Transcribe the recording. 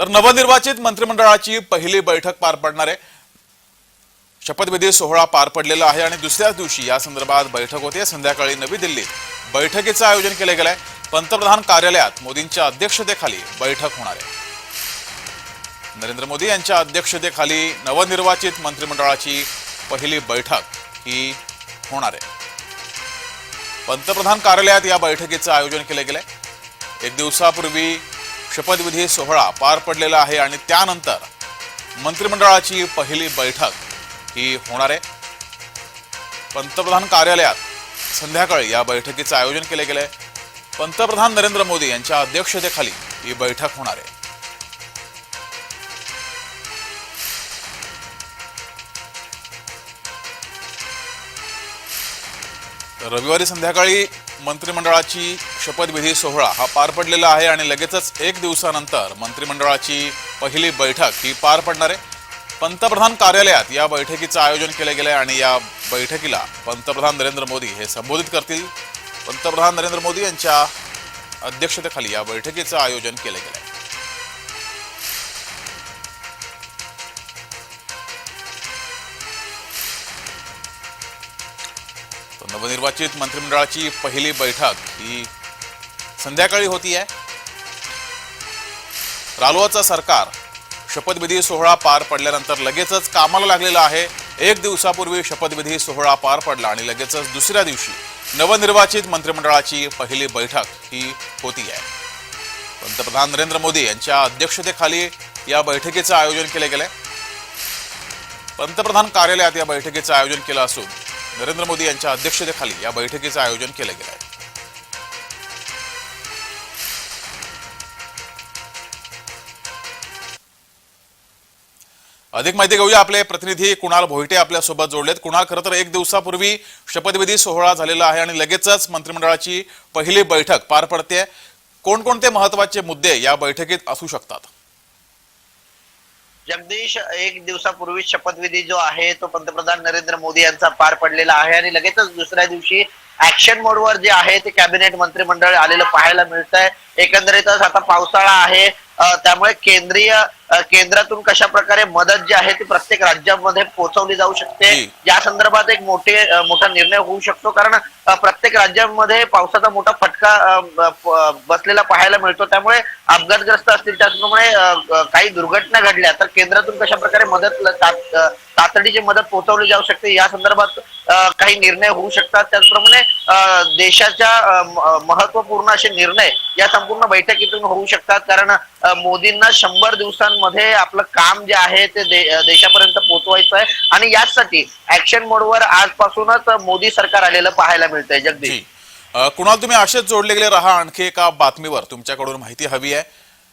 तर नवनिर्वाचित मंत्रिमंडळाची पहिली बैठक पार पडणार आहे. शपथविधी सोहळा पार पडलेला आहे आणि दुसऱ्याच दिवशी या संदर्भात बैठक होते. संध्याकाळी नवी दिल्लीत बैठकीचं आयोजन केलं गेलंय. पंतप्रधान कार्यालयात मोदींच्या अध्यक्षतेखाली बैठक होणार आहे. नरेंद्र मोदी यांच्या अध्यक्षतेखाली नवनिर्वाचित मंत्रिमंडळाची पहिली बैठक ही होणार आहे. पंतप्रधान कार्यालयात या बैठकीचं आयोजन केलं गेलंय. एक दिवसापूर्वी शपथविधी सोहळा पार पडलेला आहे आणि त्यानंतर मंत्रिमंडळाची पहिली बैठक ही होणार आहे. पंतप्रधान कार्यालयात संध्याकाळी या बैठकीचं आयोजन केलं गेलंय. पंतप्रधान नरेंद्र मोदी यांच्या अध्यक्षतेखाली ही बैठक होणार आहे. रविवारी संध्याकाळी मंत्रिमंडळाची शपथविधी सोहळा हा पार पडलेला आहे आणि लगेचच एक दिवसानंतर मंत्रिमंडळाची पहिली बैठक ही पार पडणार आहे. पंतप्रधान कार्यालयात या बैठकीचं आयोजन केलं गेलं आहे आणि या बैठकीला पंतप्रधान नरेंद्र मोदी हे संबोधित करतील. पंतप्रधान नरेंद्र मोदी यांच्या अध्यक्षतेखाली या बैठकीचं आयोजन केलं गेलं आहे नवनिर्वाचित मंत्रिमंडळाची पहिली बैठक ही संध्याकाळी होती आहे. रालोआचं सरकार शपथविधी सोहळा पार पडल्यानंतर लगेचच कामाला लागलेलं आहे. एक दिवसापूर्वी शपथविधी सोहळा पार पडला आणि लगेचच दुसऱ्या दिवशी नवनिर्वाचित मंत्रिमंडळाची पहिली बैठक ही होती आहे. पंतप्रधान नरेंद्र मोदी यांच्या अध्यक्षतेखाली या बैठकीचं आयोजन केलं गेलंय. पंतप्रधान कार्यालयात या बैठकीचं आयोजन केलं असून नरेंद्र मोदी यांच्या अध्यक्षतेखाली या बैठकीचं आयोजन केलं गेलं आहे अधिक माहिती घेऊया आपले प्रतिनिधी कुणाल भोईटे आपल्यासोबत जोडलेत. कुणाल खरं तर एक दिवसापूर्वी शपथविधी सोहळा झालेला आहे आणि लगेचच मंत्रिमंडळाची पहिली बैठक पार पडते कोणकोणते महत्त्वाचे मुद्दे या बैठकीत असू शकतात? जगदीश एक दिवसापूर्वी शपथविधी जो आहे तो पंतप्रधान नरेंद्र मोदी यांचा पार पडलेला आहे आणि लगेचच दुसऱ्या दिवशी ऍक्शन मोडवर जे आहे ते कॅबिनेट मंत्रिमंडळ आलेलं पाहायला मिळत आहे एकंदरीतच आता पावसाळा आहे. त्यामुळे केंद्रीय केंद्रातून कशा प्रकारे मदत जी आहे ती प्रत्येक राज्यामध्ये पोहोचवली जाऊ शकते. या संदर्भात एक मोठे मोठा निर्णय होऊ शकतो. कारण प्रत्येक राज्यामध्ये पावसाचा मोठा फटका बसलेला पाहायला मिळतो. त्यामुळे अपघातग्रस्त असतील त्याचप्रमाणे काही दुर्घटना घडल्या तर केंद्रातून कशा प्रकारे मदत तातडीची मदत पोहोचवली जाऊ शकते? या संदर्भात काही निर्णय होऊ शकतात. त्याचप्रमाणे देशाच्या महत्त्वपूर्ण असे निर्णय या संपूर्ण बैठकीतून होऊ शकतात. कारण मोदींना शंभर दिवसांमध्ये आपलं काम जे आहे ते दे- देशापर्यंत पोहोचवायचं आहे. आणि याचसाठी ऍक्शन मोडवर आजपासूनच मोदी सरकार आलेलं पाहायला मिळतंय. जगदीश. कुणाल तुम्ही असेच जोडले गेले राहा आणखी एका बातमीवर. तुमच्याकडून माहिती हवी आहे.